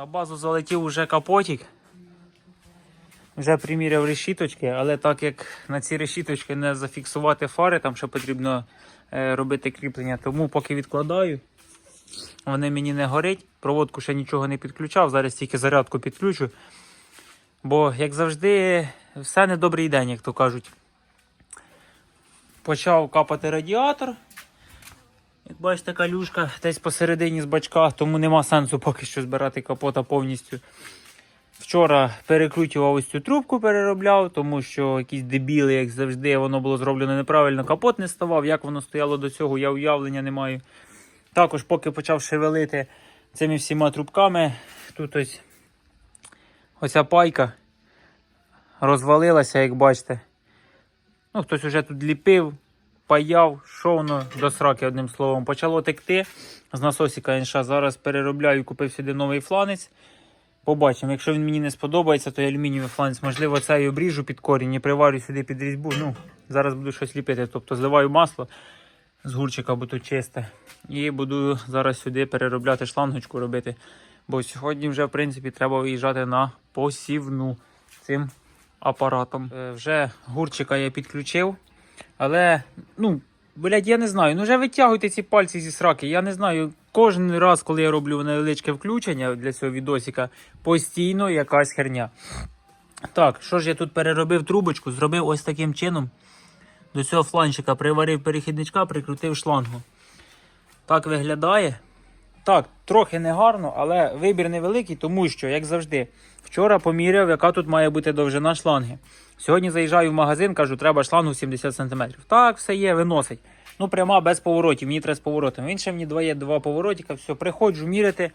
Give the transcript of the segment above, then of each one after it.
На базу залетів уже капотик. Вже приміряв решіточки, але так як на ці решіточки не зафіксувати фари, там ще потрібно е, робити кріплення, тому поки відкладаю. Вони мені не горять. Проводку ще нічого не підключав, зараз тільки зарядку підключу. Бо, як завжди, все не добрий день, як то кажуть. Почав капати радіатор. Як бачите, калюшка десь посередині з бачка, тому нема сенсу поки що збирати капота повністю. Вчора перекручував ось цю трубку, переробляв, тому що якісь дебіли, як завжди, воно було зроблено неправильно, капот не ставав. Як воно стояло до цього, я уявлення не маю. Також, поки почав шевелити цими всіма трубками, тут ось оця пайка розвалилася, як бачите. Ну, хтось вже тут ліпив, паяв, що воно до сраки, одним словом. Почало текти з насосика інша. Зараз переробляю, купив сюди новий фланець. Побачимо. Якщо він мені не сподобається, то я алюмінієвий фланець, можливо, цей обріжу під корінь і приварю сюди під різьбу. Ну, зараз буду щось ліпити. Тобто зливаю масло з гурчика, бо тут чисте. І буду зараз сюди переробляти шлангочку робити. Бо сьогодні вже, в принципі, треба виїжджати на посівну цим апаратом. Е, вже гурчика я підключив. Але, ну, блядь, я не знаю. Ну вже витягуйте ці пальці зі сраки. Я не знаю. Кожен раз, коли я роблю невеличке включення для цього відосика, постійно якась херня. Так, що ж я тут переробив трубочку, зробив ось таким чином. До цього фланчика приварив перехідничка, прикрутив шлангу. Так виглядає. Так, трохи негарно, але вибір невеликий, тому що, як завжди, вчора поміряв, яка тут має бути довжина шланги. Сьогодні заїжджаю в магазин, кажу, треба шлангу 70 см. Так, все є, виносить. Ну, пряма без поворотів, мені треба з поворотом. Він ще мені дає два поворотика, все, приходжу міряти.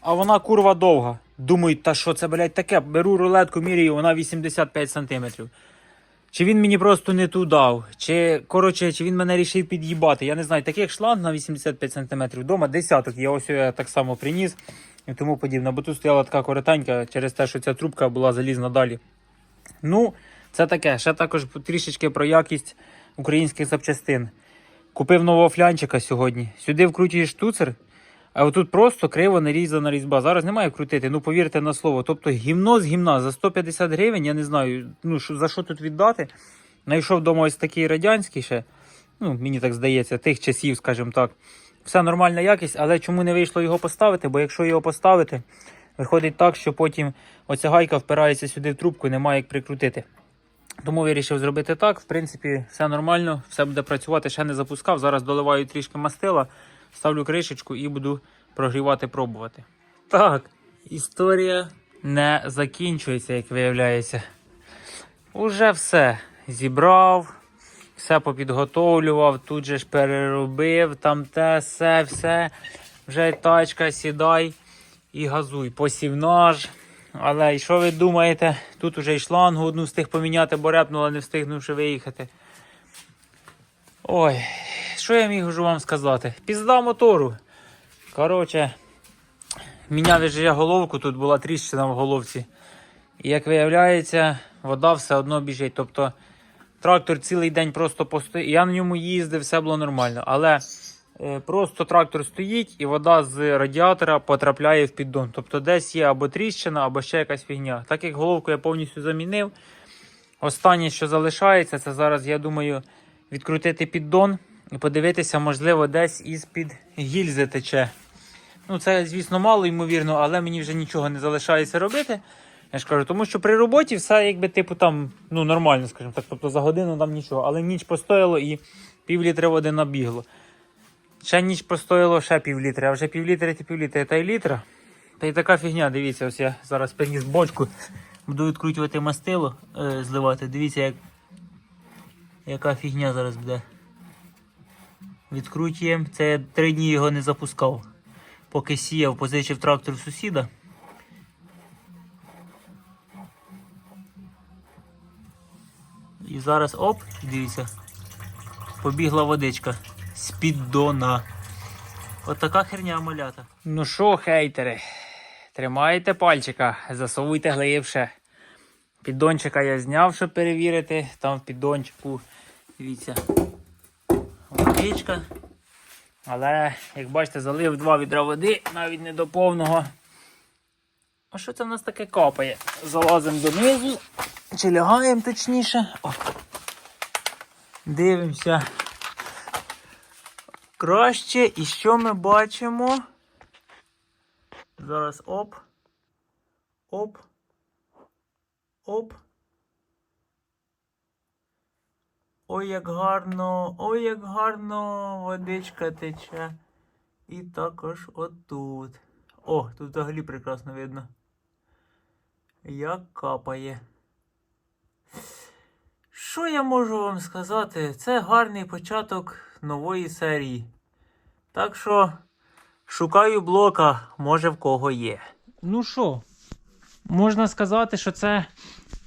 А вона курва довга. Думаю, та що це, блядь, таке? Беру рулетку, міряю, вона 85 см. Чи він мені просто не ту дав, чи коротше, чи він мене рішив під'їбати. Я не знаю, таких шланг на 85 см вдома десяток. Я ось я так само приніс і тому подібне. Бо тут стояла така коротенька через те, що ця трубка була залізна далі. Ну, це таке. Ще також трішечки про якість українських запчастин. Купив нового флянчика сьогодні. Сюди вкручуєш штуцер, а отут просто криво нарізана різьба. Зараз немає крутити, ну повірте на слово. Тобто гімно з гімна за 150 гривень, я не знаю, ну що- за що тут віддати. Знайшов вдома ось такий радянський ще. Ну, мені так здається, тих часів, скажімо так. Все нормальна якість, але чому не вийшло його поставити? Бо якщо його поставити, виходить так, що потім оця гайка впирається сюди в трубку і немає як прикрутити. Тому вирішив зробити так. В принципі, все нормально, все буде працювати, ще не запускав. Зараз доливаю трішки мастила, ставлю кришечку і буду прогрівати, пробувати. Так, історія не закінчується, як виявляється. Уже все зібрав, все попідготовлював, тут же ж переробив, там те, все, все. Вже тачка, сідай і газуй. Посівнаж. Але і що ви думаєте? Тут уже й шлангу одну встиг поміняти, бо репнула, не встигнувши виїхати. Ой, що я міг уже вам сказати? Пізда мотору. Коротше, міняв я головку, тут була тріщина в головці. І як виявляється, вода все одно біжить. Тобто трактор цілий день просто постоїть. Я на ньому їздив, все було нормально. Але е, просто трактор стоїть і вода з радіатора потрапляє в піддон. Тобто десь є або тріщина, або ще якась фігня. Так як головку я повністю замінив. Останнє, що залишається, це зараз, я думаю, відкрутити піддон і подивитися, можливо, десь із-під гільзи тече. Ну, це, звісно, мало ймовірно, але мені вже нічого не залишається робити. Я ж кажу, тому що при роботі все якби типу там ну нормально, скажімо так. Тобто за годину там нічого. Але ніч постояло і пів літри води набігло. Ще ніч постояло ще пів літри, а вже пів літри та пів літри та й літра. Та й така фігня, дивіться, ось я зараз приніс бочку. Буду відкручувати мастило, е, зливати. Дивіться, як, яка фігня зараз буде. Відкручуємо. Це я три дні його не запускав. Поки сіяв, позичив трактор сусіда. І зараз оп, дивіться, побігла водичка з піддона. От така херня малята. Ну що, хейтери, тримайте пальчика, засовуйте глибше. Піддончика я зняв, щоб перевірити. Там в піддончику, дивіться, водичка. Але, як бачите, залив два відра води, навіть не до повного. А що це в нас таке капає? Залазимо донизу, чи лягаємо точніше. О. Дивимося. Краще. І що ми бачимо? Зараз оп. Оп. Оп. Ой, як гарно, ой, як гарно водичка тече. І також отут. О, тут взагалі прекрасно видно. Як капає. Що я можу вам сказати? Це гарний початок нової серії. Так що шукаю блока, може в кого є. Ну що, можна сказати, що це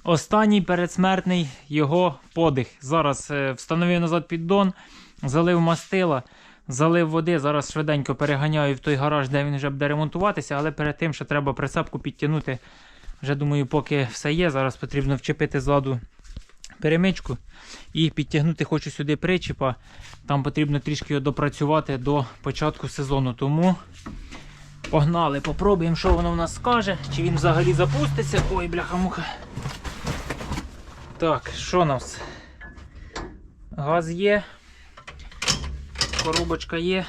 останній передсмертний його подих. Зараз е, встановив назад піддон, залив мастила, залив води. Зараз швиденько переганяю в той гараж, де він вже буде ремонтуватися, але перед тим ще треба прицепку підтягнути. Вже думаю, поки все є. Зараз потрібно вчепити ззаду перемичку і підтягнути хочу сюди причіпа. Там потрібно трішки допрацювати до початку сезону. Тому погнали, попробуємо, що воно в нас скаже. Чи він взагалі запуститься. Ой, бляха-муха. Так, що у нас? Газ є, коробочка є.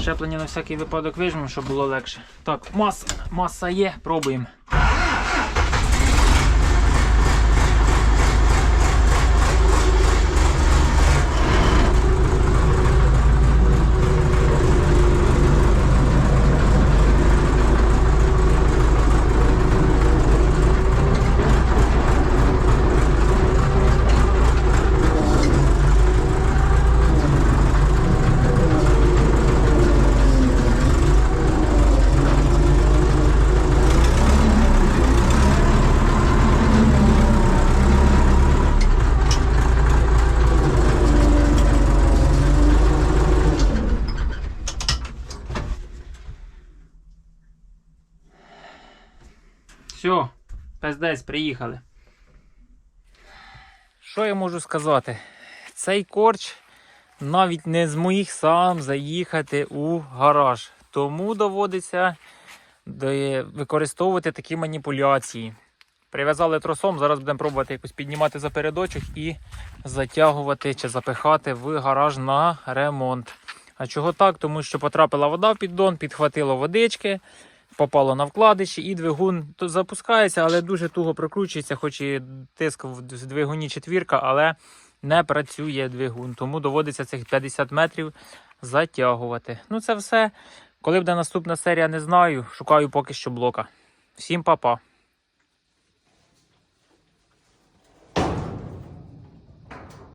Щеплення на всякий випадок вижмемо, щоб було легше. Так, маса, маса є, пробуємо. Все, пиздець, приїхали. Що я можу сказати? Цей корч навіть не з моїх сам заїхати у гараж. Тому доводиться використовувати такі маніпуляції. Прив'язали тросом, зараз будемо пробувати якось піднімати за передочок і затягувати чи запихати в гараж на ремонт. А чого так? Тому що потрапила вода в піддон, підхватило водички, попало на вкладиші, і двигун запускається, але дуже туго прокручується, хоч і тиск в двигуні четвірка, але не працює двигун. Тому доводиться цих 50 метрів затягувати. Ну, це все. Коли буде наступна серія, не знаю. Шукаю поки що блока. Всім па-па.